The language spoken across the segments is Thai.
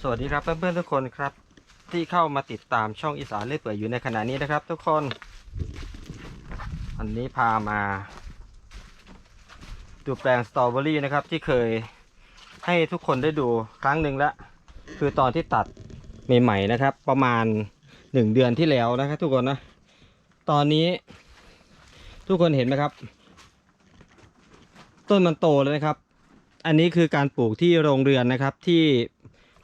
สวัสดีครับเพื่อนๆทุกคนครับ ที่เข้ามาติดตามช่องอีสานเล่อยเปื่อยอยู่ในขณะนี้นะครับ ทุกคน อันนี้พามา ดูแปลงสตรอเบอรี่นะครับ ที่เคยให้ทุกคนได้ดูครั้งหนึ่งละคือตอนที่ตัดใหม่ๆนะครับ ประมาณหนึ่งเดือนที่แล้วนะครับ ทุกคนนะ ตอนนี้ ทุกคนเห็นไหมครับ ต้นมันโตแล้วนะครับ อันนี้คือการปลูกที่โรงเรือนนะครับที่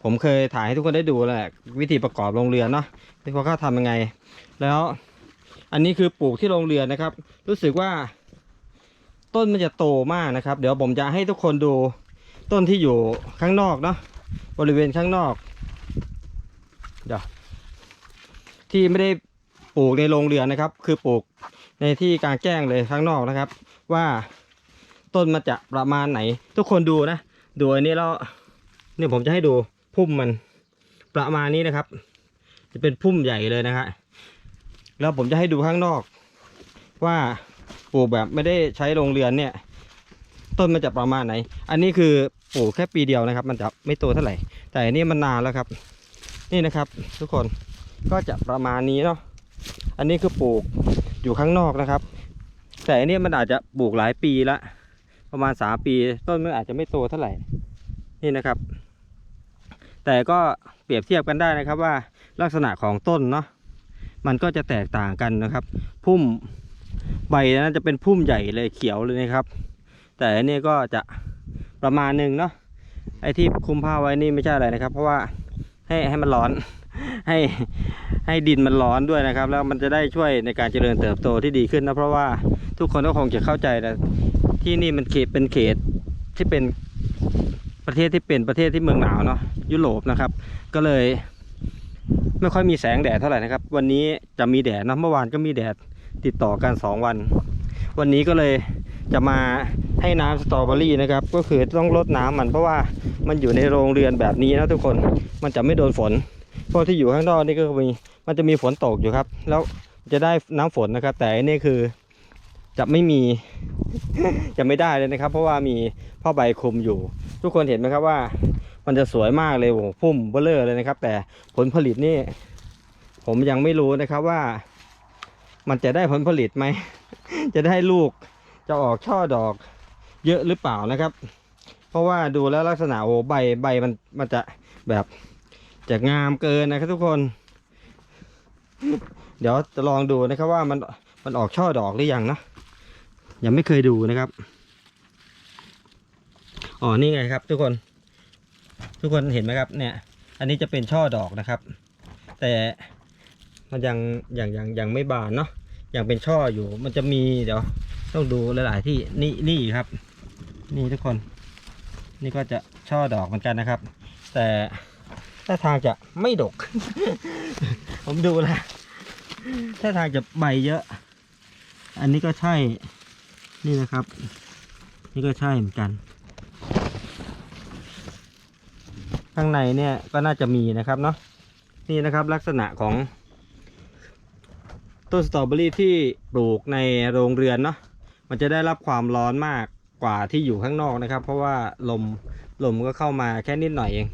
ผมเคยถ่ายให้ทุกคนได้ดูแหละวิธีประกอบโรงเรือนเนาะที่เขาทำยังไง แล้วอันนี้คือปลูกที่โรงเรือนนะครับ รู้สึกว่า ต้นมันจะโตมากนะครับ เดี๋ยวผมจะให้ทุกคนดูต้นที่อยู่ข้างนอกเนาะบริเวณข้างนอกเดี๋ยวที่ไม่ได้ปลูกในโรงเรือนนะครับ คือปลูกในที่กลางแจ้งเลยข้างนอกนะครับ ว่า ต้นมันจะประมาณไหน ทุกคนดูนะ ดูอันนี้แล้วเนี่ยผมจะให้ดูพุ่มมันประมาณนี้นะครับ จะเป็นพุ่มใหญ่เลยนะฮะแล้วผมจะให้ดูข้างนอก ว่าปลูกแบบไม่ได้ใช้โรงเรือนเนี่ย ต้นมันจะประมาณไหน อันนี้คือปลูกแค่ปีเดียวนะครับ มันจะไม่โตเท่าไหร่ แต่อันนี้มันนานแล้วครับ นี่นะครับ ทุกคนก็จะประมาณนี้เนาะอันนี้คือปลูกอยู่ข้างนอกนะครับ แต่อันนี้มันอาจจะปลูกหลายปีละ ประมาณสามปี ต้นมันอาจจะไม่โตเท่าไหร่นี่นะครับ แต่ก็เปรียบเทียบกันได้นะครับว่าลักษณะของต้นเนาะมันก็จะแตกต่างกันนะครับ พุ่มใบนั้นจะเป็นพุ่มใหญ่เลยเขียวเลยนะครับ แต่อันนี้ก็จะประมาณหนึ่งเนาะไอ้ที่คุมผ้าไว้นี่ไม่ใช่อะไรนะครับ เพราะว่าให้ให้มันร้อนให้ให้ดินมันร้อนด้วยนะครับ แล้วมันจะได้ช่วยในการเจริญเติบโตที่ดีขึ้นนะเพราะว่าทุกคนก็คงจะเข้าใจนะ ที่นี่มันเขตเป็นเขตที่เป็นประเทศที่เป็นประเทศที่เมืองหนาวเนาะยุโรปนะครับ ก็เลย ไม่ค่อยมีแสงแดดเท่าไหร่นะครับ วันนี้จะมีแดดนะเมื่อวานก็มีแดดติดต่อกัน 2 วัน วันนี้ก็เลยจะมาให้น้ำสตรอเบอรี่นะครับ ก็คือต้องลดน้ำมันเพราะว่ามันอยู่ในโรงเรือนแบบนี้นะทุกคนมันจะไม่โดนฝนเพราะที่อยู่ข้างนอกนี่ก็มีมันจะมีฝนตกอยู่ครับ แล้วจะได้น้ำฝนนะครับ แต่อันนี่คือ จะไม่มี จะไม่ได้เลยนะครับ เพราะว่ามีผ้าใบคลุมอยู่ ทุกคนเห็นไหมครับว่า มันจะสวยมากเลยโอ้พุ่มเบลเลอร์เลยนะครับ แต่ผลผลิตนี่ ผมยังไม่รู้นะครับว่า มันจะได้ผลผลิตไหม จะได้ลูกจะออกช่อดอก เยอะหรือเปล่านะครับ เพราะว่าดูแล้วลักษณะโอ้ใบใบมันมันจะแบบจะงามเกินนะครับทุกคน เดี๋ยวจะลองดูนะครับว่ามันมันออกช่อดอกหรือยังนะ ยังไม่เคยดูนะครับ อ๋อ นี่ไงครับ ทุกคน ทุกคนเห็นไหมครับ เนี่ย อันนี้จะเป็นช่อดอกนะครับ แต่มันยังยังยังยังไม่บานเนาะ ยังเป็นช่ออยู่ มันจะมีเดี๋ยว ต้องดูหลายๆที่ นี่นี่ครับ นี่ทุกคน นี่ก็จะช่อดอกเหมือนกันนะครับ แต่ถ้าทางจะไม่ดก ผมดูแลวถ้าทางจะใบเยอะ อันนี้ก็ใช่ นี่นะครับ นี่ก็ใช่เหมือนกัน ข้างในเนี่ยก็น่าจะมีนะครับเนาะนี่นะครับลักษณะของ ต้นสตรอเบอรี่ที่ปลูกในโรงเรือนเนาะมันจะได้รับความร้อนมากกว่าที่อยู่ข้างนอกนะครับ เพราะว่าลมลมก็เข้ามาแค่นิดหน่อยเอง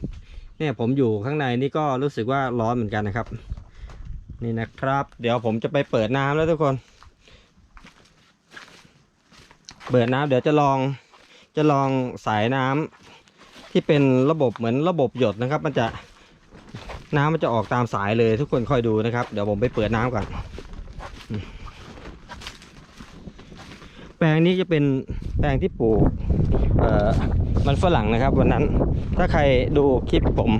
เนี่ยผมอยู่ข้างในนี่ก็รู้สึกว่าร้อนเหมือนกันนะครับ นี่นะครับ เดี๋ยวผมจะไปเปิดน้ำแล้วทุกคน เปิดน้ำเดี๋ยวจะลองจะลองสายน้ำที่เป็นระบบเหมือนระบบหยดนะครับ มันจะน้ำมันจะออกตามสายเลยทุกคนคอยดูนะครับ เดี๋ยวผมไปเปิดน้ำก่อนแปลงนี้จะเป็นแปลงที่ปลูกเอ่อมันฝรั่งนะครับ วันนั้นถ้าใครดูคลิปผม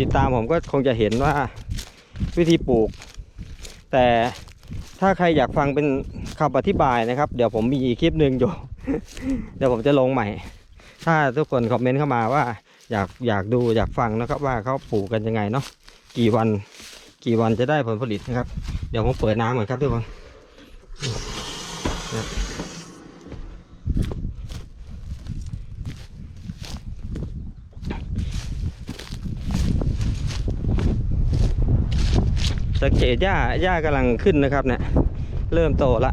ติดตามผมก็คงจะเห็นว่าวิธีปลูก แต่ถ้าใครอยากฟังเป็นคำอธิบายนะครับ เดี๋ยวผมมีอีกคลิปหนึ่งอยู่ เดี๋ยวผมจะลงใหม่ ถ้าทุกคนคอมเมนต์เข้ามาว่า อยากอยากดูอยากฟังนะครับ ว่าเขาปลูกกันยังไงเนาะกี่วัน กี่วันจะได้ผลผลิตนะครับ เดี๋ยวผมเปิดน้ำก่อนครับทุกคนสังเกตหญ้าหญ้ากำลังขึ้นนะครับเนี่ยเริ่มโตละ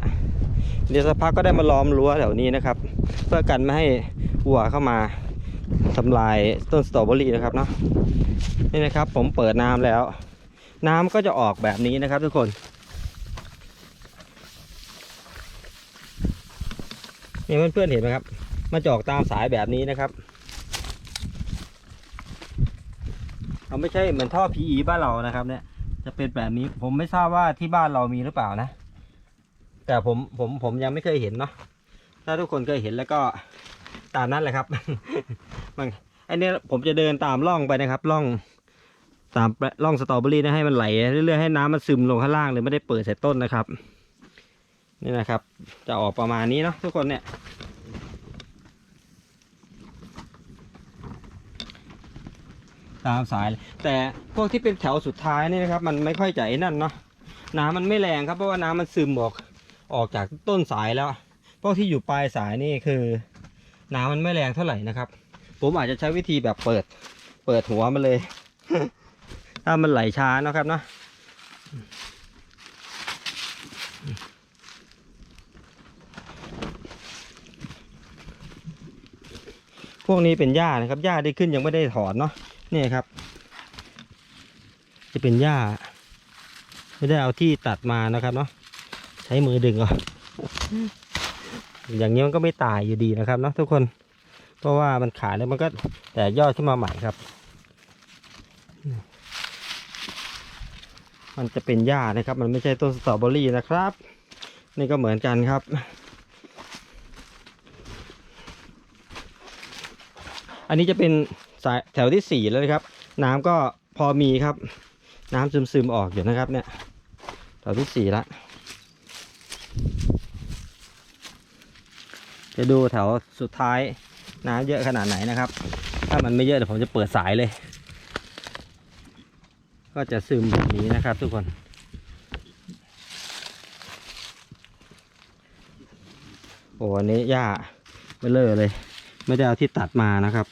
เดี๋ยวสักพักก็ได้มาล้อมรั้วแถวนี้นะครับ เพื่อกันไม่ให้วัวเข้ามาทำลายต้นสตรอเบอรี่นะครับเนาะนี่นะครับ ผมเปิดน้ำแล้ว น้ำก็จะออกแบบนี้นะครับทุกคน นี่เพื่อนๆเห็นไหมครับมันจออกตามสายแบบนี้นะครับเราไม่ใช่เหมือนท่อ PE บ้านเรานะครับเนี่ยจะเป็นแบบนี้ผมไม่ทราบว่าที่บ้านเรามีหรือเปล่านะ แต่ผมผมผมยังไม่เคยเห็นเนาะถ้าทุกคนเคยเห็นแล้วก็ตามนั้นแหละครับมันอันนี้ผมจะเดินตามร่องไปนะครับร่องตามร่องสตรอเบอรี่นะให้มันไหลเรื่อยๆให้น้ำมันซึมลงข้างล่างเลยไม่ได้เปิดใส่ต้นนะครับ นี่นะครับ จะออกประมาณนี้เนาะทุกคนเนี่ยตามสาย แต่พวกที่เป็นแถวสุดท้ายนี่นะครับ มันไม่ค่อยจะนั่นเนาะน้ำมันไม่แรงครับเพราะว่าน้ำมันซึมออก ออกจากต้นสายแล้ว พวกที่อยู่ปลายสายนี่คือ น้ำมันไม่แรงเท่าไหร่นะครับ ผมอาจจะใช้วิธีแบบเปิด เปิดหัวมันเลย ถ้ามันไหลช้านะครับเนาะพวกนี้เป็นหญ้านะครับหญ้าได้ขึ้นยังไม่ได้ถอนเนาะนี่ครับ จะเป็นหญ้าไม่ได้เอาที่ตัดมานะครับเนาะ ช้มือดึงเอาอย่างนี้มันก็ไม่ตายอยู่ดีนะครับเนาะทุกคน เพราะว่ามันขาดแล้วมันก็แต่ยอดขึ้นมาใหม่ครับ มันจะเป็นหญ้านะครับ มันไม่ใช่ต้นสตรอเบอรี่นะครับ นี่ก็เหมือนกันครับอันนี้จะเป็นสายแถวที่สี่แล้วนะครับ น้ำก็พอมีครับ น้ำซึมๆออกอยู่นะครับเนี่ยแถวที่สี่ละ จะดูแถวสุดท้ายน้ำเยอะขนาดไหนนะครับ ถ้ามันไม่เยอะเดี๋ยวผมจะเปิดสายเลย ก็จะซึมแบบนี้นะครับ ทุกคนโอ้อันนี้หญ้าไม่เลอะเลย ไม่ได้เอาที่ตัดมานะครับ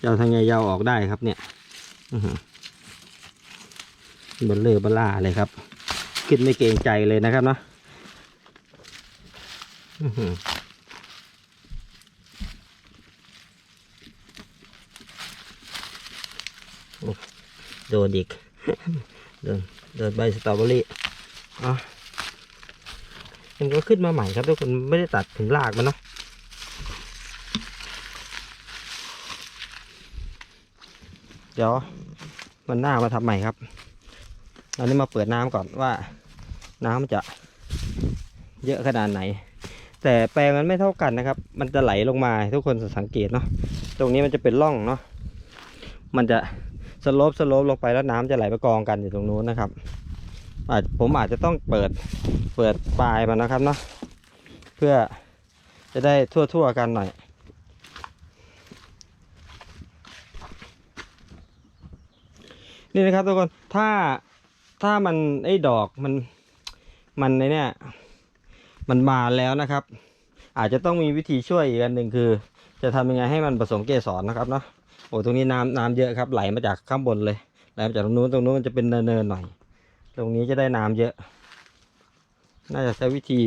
จะเอาทางไงยาวออกได้ครับเนี่ยอื้อหือบนเลอบล่าเลยครับ ขึ้นไม่เกรงใจเลยนะครับเนาะ โดนอีกโดนโดนใบสตรอเบอรี่อะมันก็ขึ้นมาใหม่ครับทุกคนไม่ได้ตัดถึงรากมันเนาะเดี๋ยวมันหน้ามาทำใหม่ครับอันนี้มาเปิดน้ำก่อนว่า น้ำจะเยอะขนาดไหน แต่แปลงมันไม่เท่ากันนะครับ มันจะไหลลงมาทุกคนสังเกตเนาะตรงนี้มันจะเป็นร่องเนาะมันจะสโลปสโลปลงไปแล้วน้ำจะไหลไปกองกันอยู่ตรงนู้นนะครับอาจผมอาจจะต้องเปิดเปิดปลายมันนะครับเนาะเพื่อจะได้ทั่วๆกันหน่อยนี่นะครับทุกคนถ้าถ้ามันไอ้ดอกมันมันในเนี่ย มันบาแล้วนะครับ อาจจะต้องมีวิธีช่วยอีกอันหนึ่งคือ จะทำยังไงให้มันผสมเกสรนะครับเนาะโอ้ตรงนี้น้ำน้ำเยอะครับ ไหลมาจากข้างบนเลยไหลมาจากตรงนู้นตรงนู้นมันจะเป็นเนินๆหน่อย ตรงนี้จะได้น้ำเยอะ น่าจะใช้วิธี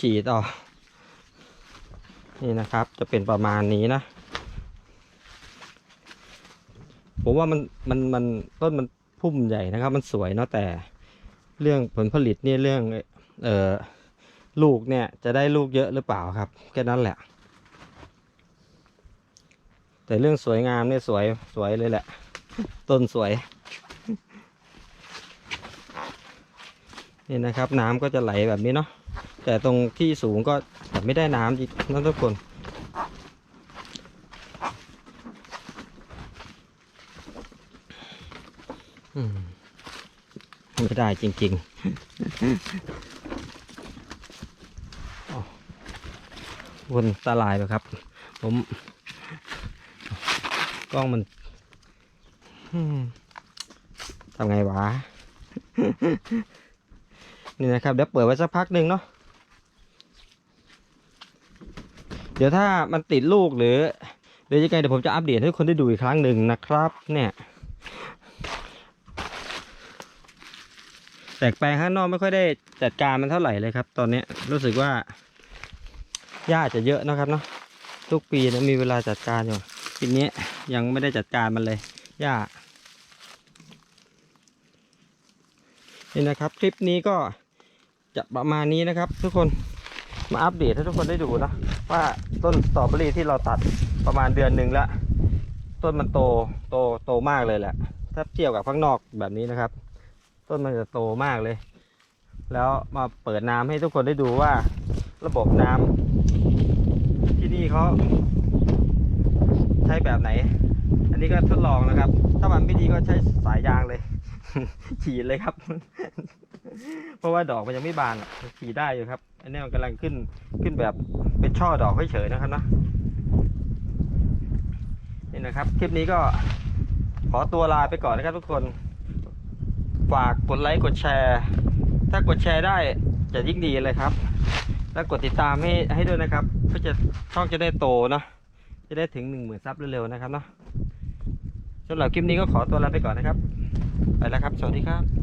ฉีดออกนี่นะครับ จะเป็นประมาณนี้นะผมว่ามันมันมันต้นมันพุ่มใหญ่นะครับ มันสวยเนาะแต่เรื่องผลผลิตเนี่ยเรื่อง เออลูกเนี่ยจะได้ลูกเยอะหรือเปล่าครับแค่นั้นแหละ แต่เรื่องสวยงามเนี่ยสวยสวยเลยแหละ ต้นสวย นี่นะครับ น้ำก็จะไหลแบบนี้เนาะแต่ตรงที่สูงก็แต่ไม่ได้น้ำจริงนะทุกคนไม่ได้จริง ๆอ๋อ วนตาลายไปครับ ผมกล้องมันทำไงวะ นี่นะครับเดี๋ยวเปิดไว้สักพักหนึ่งเนาะเดี๋ยวถ้ามันติดลูกหรือหรือยังไงเดี๋ยวผมจะอัปเดตให้ทุกคนได้ดูอีกครั้งหนึ่งนะครับ เนี่ยแต่แปลงข้างนอกไม่ค่อยได้จัดการมันเท่าไหร่เลยครับ ตอนนี้รู้สึกว่า หญ้าจะเยอะนะครับเนาะทุกปีนะมีเวลาจัดการอยู่ปีนี้ยังไม่ได้จัดการมันเลยหญ้านี่นะครับคลิปนี้ก็จะประมาณนี้นะครับ ทุกคนมาอัปเดตให้ทุกคนได้ดูนะว่าต้นสตรอเบอรี่ที่เราตัดประมาณเดือนหนึ่งแล้ว ต้นมันโตโตโตมากเลยแหละ ถ้าเทียบกับข้างนอกแบบนี้นะครับ ต้นมันจะโตมากเลย แล้วมาเปิดน้ำให้ทุกคนได้ดูว่า ระบบน้ำี่เขาใช้แบบไหน อันนี้ก็ทดลองนะครับ ถ้ามันไม่ดีก็ใช้สายยางเลย ฉีดเลยครับ เพราะว่าดอกมันยังไม่บานฉีดได้อยู่ครับ อันนี้มันกำลังขึ้นขึ้นแบบเป็นช่อดอกเฉยๆนะครับเนาะนี่นะครับ คลิปนี้ก็ขอตัวลาไปก่อนนะครับทุกคน ฝากกดไลค์กดแชร์ ถ้ากดแชร์ได้จะยิ่งดีเลยครับ แล้วกดติดตามให้ให้ด้วยนะครับ เพื่อจะช่องจะได้โตเนาะจะได้ถึงหนึ่งหมื่นซับเร็วๆนะครับเนาะสำหรับคลิปนี้ก็ขอตัวลาไปก่อนนะครับ ไปแล้วครับ สวัสดีครับ